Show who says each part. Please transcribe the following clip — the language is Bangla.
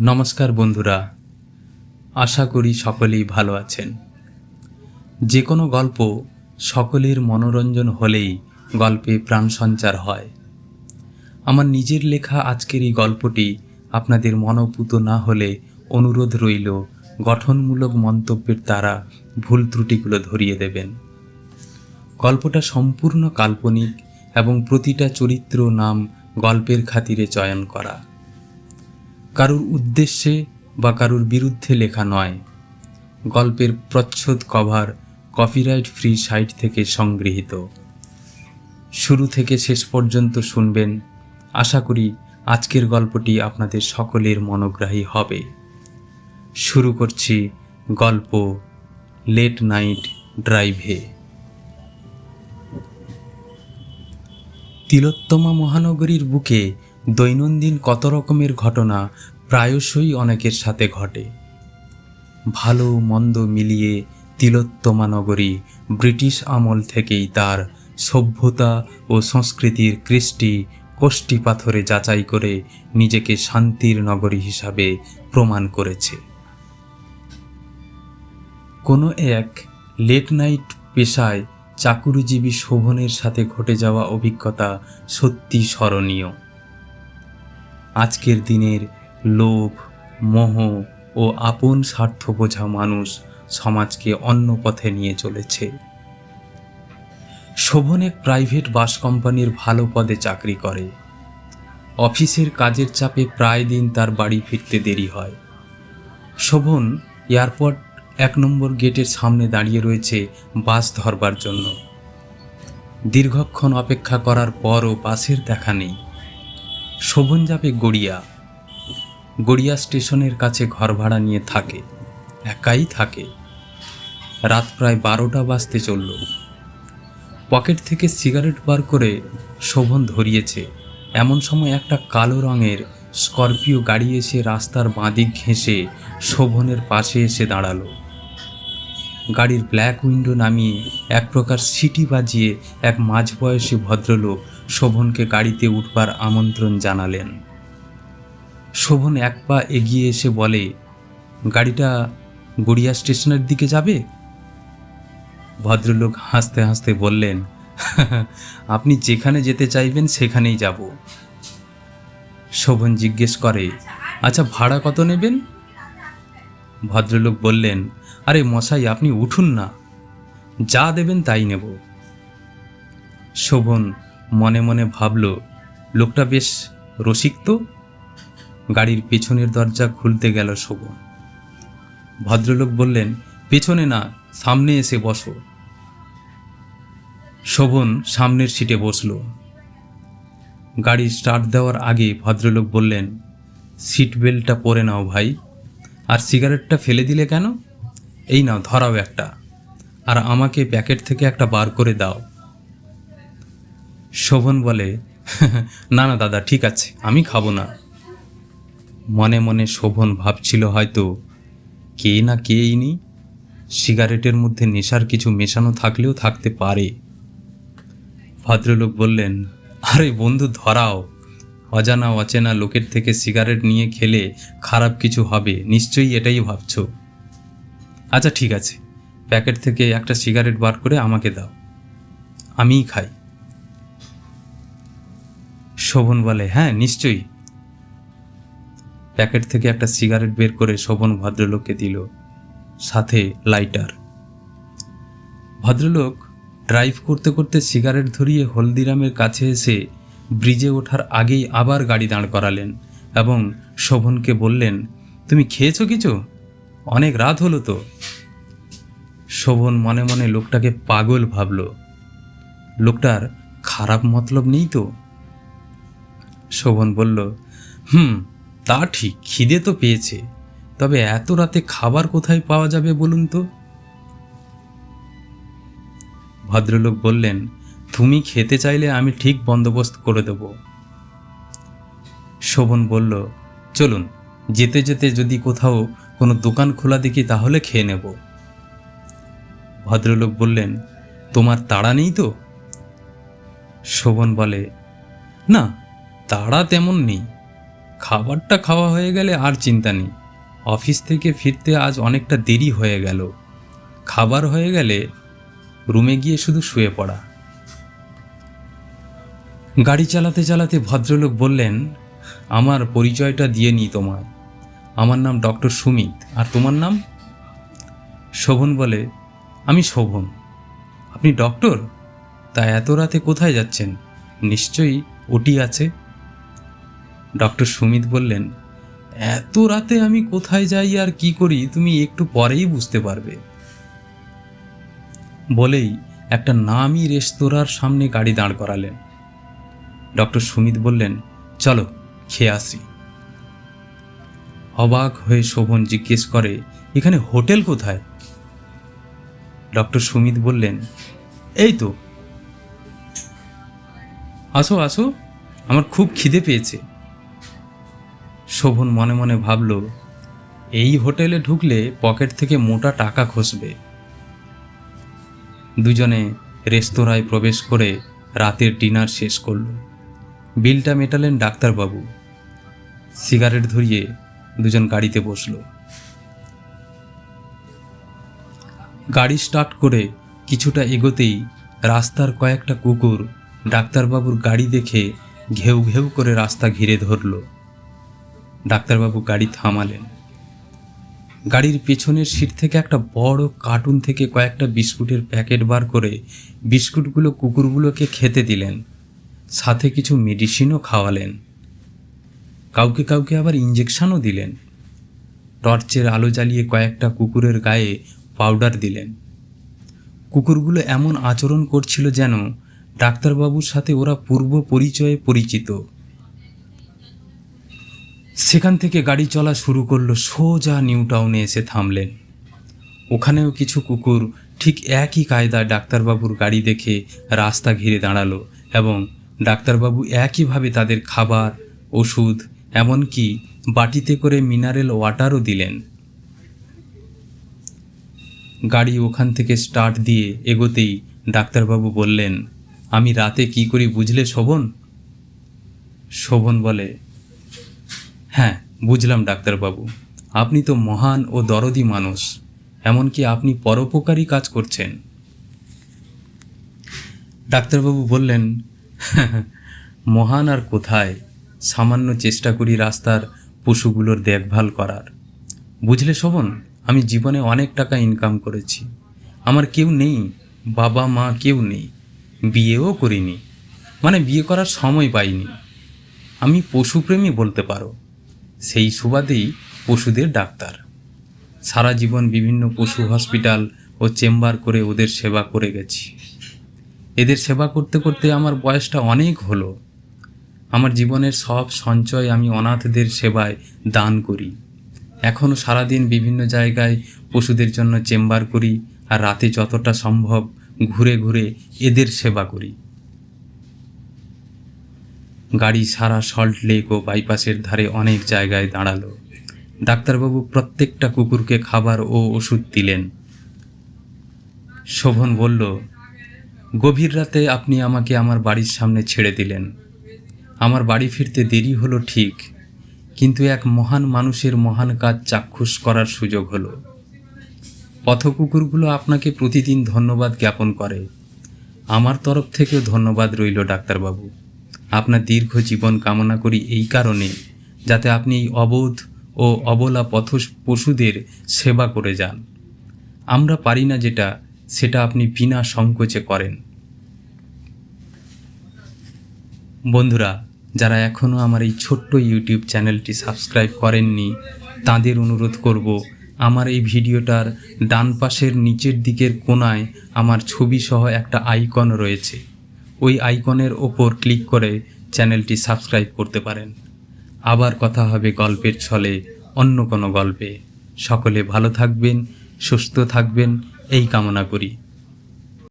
Speaker 1: নমস্কার বন্ধুরা, আশা করি সকলেই ভালো আছেন। যে কোনো গল্প সকলের মনোরঞ্জন হলেই গল্পে প্রাণ সঞ্চার হয়। আমার নিজের লেখা আজকের এই গল্পটি আপনাদের মনোপুত না হলে অনুরোধ রইল, গঠনমূলক মন্তব্যের দ্বারা ভুল ত্রুটিগুলো ধরিয়ে দেবেন। গল্পটা সম্পূর্ণ কাল্পনিক এবং প্রতিটা চরিত্র নাম গল্পের খাতিরে চয়ন করা। কারুর উদ্দেশ্যে বা কারুর বিরুদ্ধে লেখা নয়। গল্পের প্রচ্ছদ কভার কপিরাইট ফ্রি সাইট থেকে সংগৃহীত। শুরু থেকে শেষ পর্যন্ত শুনবেন। আশা করি আজকের গল্পটি আপনাদের সকলের মনোগ্রাহী হবে। শুরু করছি গল্প লেট নাইট ড্রাইভে। তিলোত্তমা মহানগরীর বুকে দৈনন্দিন কত রকমের ঘটনা প্রায়শই অনেকের সাথে ঘটে। ভালো মন্দ মিলিয়ে তিলোত্তমা নগরী ব্রিটিশ আমল থেকেই তার সভ্যতা ও সংস্কৃতির কৃষ্টি কোষ্টি পাথরে যাচাই করে নিজেকে শান্তির নগরী হিসাবে প্রমাণ করেছে। কোনো এক লেট নাইট পেশায় চাকুরিজীবী শোভনের সাথে ঘটে যাওয়া অভিজ্ঞতা সত্যি স্মরণীয়। আজকের দিনের লোভ, মোহ ও আপন স্বার্থ বোঝা মানুষ সমাজকে অন্য পথে নিয়ে চলেছে। শোভন এক প্রাইভেট বাস কোম্পানির ভালো পদে চাকরি করে। অফিসের কাজের চাপে প্রায় দিন তার বাড়ি ফিরতে দেরি হয়। শোভন এয়ারপোর্ট এক নম্বর গেটের সামনে দাঁড়িয়ে রয়েছে বাস ধরবার জন্য। দীর্ঘক্ষণ অপেক্ষা করার পরও বাসের দেখা নেই। শোভন যাবে গড়িয়া গড়িয়া স্টেশনের কাছে ঘর ভাড়া নিয়ে থাকে, একাই থাকে। রাত প্রায় বারোটা বাজতে চলল। পকেট থেকে সিগারেট বার করে শোভন ধরিয়েছে। এমন সময় একটা কালো রঙের স্করপিও গাড়ি এসে রাস্তার বাঁদিক ঘেঁষে শোভনের পাশে এসে দাঁড়াল। গাড়ির ব্ল্যাক উইন্ডো নামিয়ে এক প্রকার সিটি বাজিয়ে এক মাঝবয়সী ভদ্রলোক শোভনকে গাড়িতে উঠবার আমন্ত্রণ জানালেন। শোভন এক পা এগিয়ে এসে বলে, গাড়িটা গড়িয়া স্টেশনের দিকে যাবে? ভদ্রলোক হাসতে হাসতে বললেন, আপনি যেখানে যেতে চাইবেন সেখানেই যাব। শোভন জিজ্ঞেস করে আচ্ছা ভাড়া কত নেবেন? ভদ্রলোক বললেন, আরে মশাই, আপনি উঠুন না। যা দেবেন তাই নেব। শোভন মনে মনে ভাবল, লোকটা বেশ রসিক তো? গাড়ির পেছনের দরজা খুলতে গেল শোভন। ভদ্রলোক বললেন, পেছনে না, সামনে এসে বসো। শোভন সামনের সিটে বসল। গাড়ি স্টার্ট দেওয়ার আগে ভদ্রলোক বললেন, সিট বেল্টটা পরে নাও ভাই। আর সিগারেটটা ফেলে দিলে কেন? এই নাও, ধরাও একটা। আর আমাকে প্যাকেট থেকে একটা বার করে দাও। শোভন বলে, না না, দাদা, ঠিক আছে, আমি খাব না। মনে মনে শোভন ভাবছিল হয়তো, কে না কে ইনি? সিগারেটের মধ্যে নেশার কিছু মেশানো থাকলেও থাকতে পারে। ভদ্রলোক বললেন, আরে বন্ধু, ধরাও। অজানা, অচেনা লোকের থেকে সিগারেট নিয়ে খেলে খারাপ কিছু হবে, নিশ্চয়ই এটাই ভাবছ? আচ্ছা ঠিক আছে, প্যাকেট থেকে একটা সিগারেট বার করে আমাকে দাও, আমিই খাই। শোভন বলে হ্যাঁ নিশ্চয়ই। প্যাকেট থেকে একটা সিগারেট বের করে শোভন ভদ্রলোককে দিল, সাথে লাইটার। ভদ্রলোক ড্রাইভ করতে করতে সিগারেট ধরিয়ে হলদিরামের কাছে এসে ব্রিজে ওঠার আগেই আবার গাড়ি দাঁড় করালেন এবং শোভনকে বললেন, তুমি খেয়েছো কিছু? অনেক রাত হলো তো। শোভন মনে মনে লোকটাকে পাগল ভাবল। লোকটার খারাপ মতলব নেই তো? শোভন বলল, হুম, তা ঠিক, খিদে তো পেয়েছে। তবে এত রাতে খাবার কোথায় পাওয়া যাবে বলুন তো? ভদ্রলোক বললেন, তুমি খেতে চাইলে আমি ঠিক বন্দোবস্ত করে দেব। শোভন বলল, চলুন, যেতে যেতে যদি কোথাও কোনো দোকান খোলা দেখি তাহলে খেয়ে নেব। ভদ্রলোক বললেন, তোমার তাড়া নেই তো? শোভন বলে, না তাড়া তেমন নেই। খাবারটা খাওয়া হয়ে গেলে আর চিন্তা নেই। অফিস থেকে ফিরতে আজ অনেকটা দেরি হয়ে গেল। খাবার হয়ে গেলে রুমে গিয়ে শুধু শুয়ে পড়া। গাড়ি চালাতে চালাতে ভদ্রলোক বললেন, আমার পরিচয়টা দিয়ে নিই তোমায়। আমার নাম ডক্টর সুমিত। আর তোমার নাম? শোভন বলে, আমি শোভন। আপনি ডক্টর? তা এত রাতে কোথায় যাচ্ছেন? নিশ্চয়ই ওটি আছে। ডক্টর সুমিত বললেন, এত রাতে আমি কোথায় যাই আর কি করি তুমি একটু পরেই বুঝতে পারবে। বলেই একটা নামি রেস্তোরাঁর সামনে গাড়ি দাঁড় করালেন। ডক্টর সুমিত বললেন, চলো, খেয়ে আসি। অবাক হয়ে শোভন জিজ্ঞেস করে, এখানে হোটেল কোথায়? ডক্টর সুমিত বললেন, এই তো। আসো আসো, আমার খুব খিদে পেয়েছে। শোভন মনে মনে ভাবল, এই হোটেলে ঢুকলে পকেট থেকে মোটা টাকা খসবে। দুজনে রেস্তোরাঁয় প্রবেশ করে রাতের ডিনার শেষ করল। বিলটা মেটালেন ডাক্তারবাবু। সিগারেট ধরিয়ে দুজন গাড়িতে বসল। গাড়ি স্টার্ট করে কিছুটা এগোতেই রাস্তার কয়েকটা কুকুর ডাক্তারবাবুর গাড়ি দেখে ঘেউ ঘেউ করে রাস্তা ঘিরে ধরল। ডাক্তারবাবু গাড়ি থামালেন। গাড়ির পেছনের সিট থেকে একটা বড় কার্টুন থেকে কয়েকটা বিস্কুটের প্যাকেট বার করে বিস্কুটগুলো কুকুরগুলোকে খেতে দিলেন। সাথে কিছু মেডিসিনও খাওয়ালেন। কাউকে কাউকে আবার ইঞ্জেকশনও দিলেন। টর্চের আলো জ্বালিয়ে কয়েকটা কুকুরের গায়ে পাউডার দিলেন। কুকুরগুলো এমন আচরণ করছিল যেন ডাক্তারবাবুর সাথে ওরা পূর্ব পরিচয়ে পরিচিত। সেখান থেকে গাড়ি চলা শুরু করল, সোজা নিউ টাউনে এসে থামলেন। ওখানেও কিছু কুকুর ঠিক একই কায়দায় ডাক্তারবাবুর গাড়ি দেখে রাস্তা ঘিরে দাঁড়াল এবং ডাক্তারবাবু একইভাবে তাদের খাবার, ওষুধ, এমনকি বাটিতে করে মিনারেল ওয়াটারও দিলেন। গাড়ি ওখান থেকে স্টার্ট দিয়ে এগোতেই ডাক্তারবাবু বললেন, আমি রাতে কি করি বুঝলে শোভন? শোভন বলে হ্যাঁ বুঝলাম ডাক্তারবাবু। আপনি তো মহান ও দরদি মানুষ। এমনকি আপনি পরোপকারী কাজ করছেন। ডাক্তারবাবু বললেন, মহান আর কোথায়? সামান্য চেষ্টা করি রাস্তার পশুগুলোর দেখভাল করার। বুঝলে শোভন, আমি জীবনে অনেক টাকা ইনকাম করেছি। আমার কেউ নেই, বাবা, মা কেউ নেই। বিয়েও করিনি। মানে বিয়ে করার সময় পাইনি। আমি পশুপ্রেমী বলতে পারো। সেই সুবাদেই পশুদের ডাক্তার। সারা জীবন বিভিন্ন পশু হসপিটাল ও চেম্বার করে ওদের সেবা করে গেছি। এদের সেবা করতে করতে আমার বয়সটা অনেক হলো। আমার জীবনের সব সঞ্চয় আমি অনাথদের সেবায় দান করি। এখনও সারাদিন বিভিন্ন জায়গায় পশুদের জন্য চেম্বার করি আর রাতে যতটা সম্ভব ঘুরে ঘুরে এদের সেবা করি। গাড়ি সারা সল্ট লেক ও বাইপাসের ধারে অনেক জায়গায় দাঁড়াল। ডাক্তারবাবু প্রত্যেকটা কুকুরকে খাবার ও ওষুধ দিলেন। শোভন বলল, গভীর রাতে আপনি আমাকে আমার বাড়ির সামনে ছেড়ে দিলেন। আমার বাড়ি ফিরতে দেরি হলো ঠিক, কিন্তু এক মহান মানুষের মহান কাজ চাক্ষুষ করার সুযোগ হলো। পথকুকুরগুলো আপনাকে প্রতিদিন ধন্যবাদ জ্ঞাপন করে। আমার তরফ থেকেও ধন্যবাদ রইল ডাক্তারবাবু। আপনার দীর্ঘ জীবন কামনা করি এই কারণে, যাতে আপনি এই অবোধ ও অবলা পথ পশুদের সেবা করে যান। আমরা পারি না যেটা, সেটা আপনি বিনা সংকোচে করেন। বন্ধুরা, যারা এখনও আমার এই ছোট্ট ইউটিউব চ্যানেলটি সাবস্ক্রাইব করেননি, তাদের অনুরোধ করব, আমার এই ভিডিওটার ডান পাশের নিচের দিকের কোনায় আমার ছবি সহ একটা আইকন রয়েছে। ওই আইকনের ওপর ক্লিক করে চ্যানেলটি সাবস্ক্রাইব করতে পারেন। আবার কথা হবে গল্পের ছলে অন্য কোনো গল্পে। সকলে ভালো থাকবেন, সুস্থ থাকবেন, এই কামনা করি।